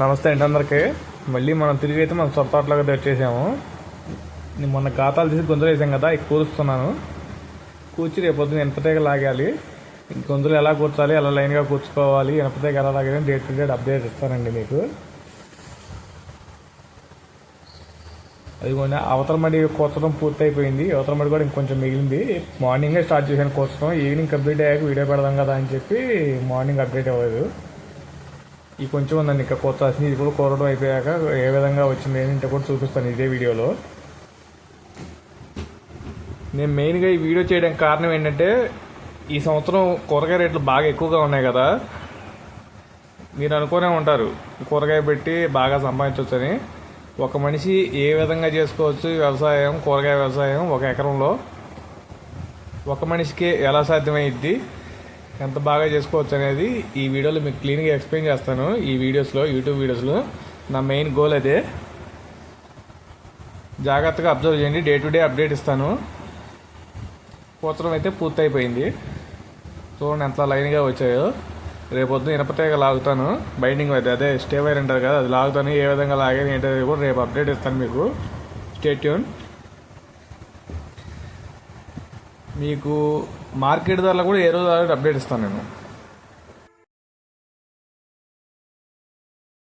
నమస్తే అండి అందరికీ. మళ్ళీ మనం తిరిగి అయితే మనం సొంతలోకి వచ్చేసాము నేను మొన్న ఖాతాలు తీసి గొంతులు వేసాం కదా ఇక కూరుస్తున్నాను. కూర్చి రేపు పొద్దున్న ఎనపతేగ లాగాలి. ఈ గొంతులు ఎలా కూర్చాలి ఎలా లైన్గా కూర్చుకోవాలి ఎనపతేగ ఎలా లాగాలి డేట్ టు డేట్ అప్డేట్ ఇస్తానండి మీకు. అదిగోండి అవతల మడి కూర్చడం పూర్తయిపోయింది. అవతలమడి అవతల మడి కూడా ఇంకొంచెం మిగిలింది. మార్నింగే స్టార్ట్ చేశాను కూర్చడం. ఈవినింగ్ కంప్లీట్ అయ్యాక వీడియో పెడదాం కదా అని చెప్పి మార్నింగ్ అప్డేట్ అవ్వలేదు. ఈ కొంచెం ఉందండి ఇంకా కొత్త ఇది కూడా అయిపోయాక ఏ విధంగా వచ్చింది ఏంటంటే కూడా చూపిస్తాను ఇదే వీడియోలో. నేను మెయిన్గా ఈ వీడియో చేయడానికి కారణం ఏంటంటే ఈ సంవత్సరం కూరగాయ రేట్లు బాగా ఎక్కువగా ఉన్నాయి కదా. మీరు అనుకునే ఉంటారు కూరగాయ పెట్టి బాగా సంపాదించవచ్చని. ఒక మనిషి ఏ విధంగా చేసుకోవచ్చు వ్యవసాయం కూరగాయ వ్యవసాయం ఒక ఎకరంలో? ఒక మనిషికి ఎలా సాధ్యమైద్ది? ఎంత బాగా చేసుకోవచ్చు అనేది ఈ వీడియోలో మీకు క్లీన్గా ఎక్స్ప్లెయిన్ చేస్తాను. ఈ వీడియోస్లో యూట్యూబ్ వీడియోస్లో నా మెయిన్ గోల్ అదే. జాగ్రత్తగా అబ్జర్వ్ చేయండి. డే టు డే అప్డేట్ ఇస్తాను. పూతరం అయితే పూర్తయిపోయింది. చూడండి ఎంత లైన్గా వచ్చాయో. రేపొద్దు ఇనపతేగ లాగుతాను. బైండింగ్ అయితే అదే స్టే వైర్ అంటారు కదా అది లాగుతాను. ఏ విధంగా లాగాను ఏంటో కూడా రేపు అప్డేట్ ఇస్తాను మీకు. స్టేట్యూన్ మీకు మార్కెట్ ధరలు కూడా ఏ రోజు అప్డేట్ ఇస్తాను నేను.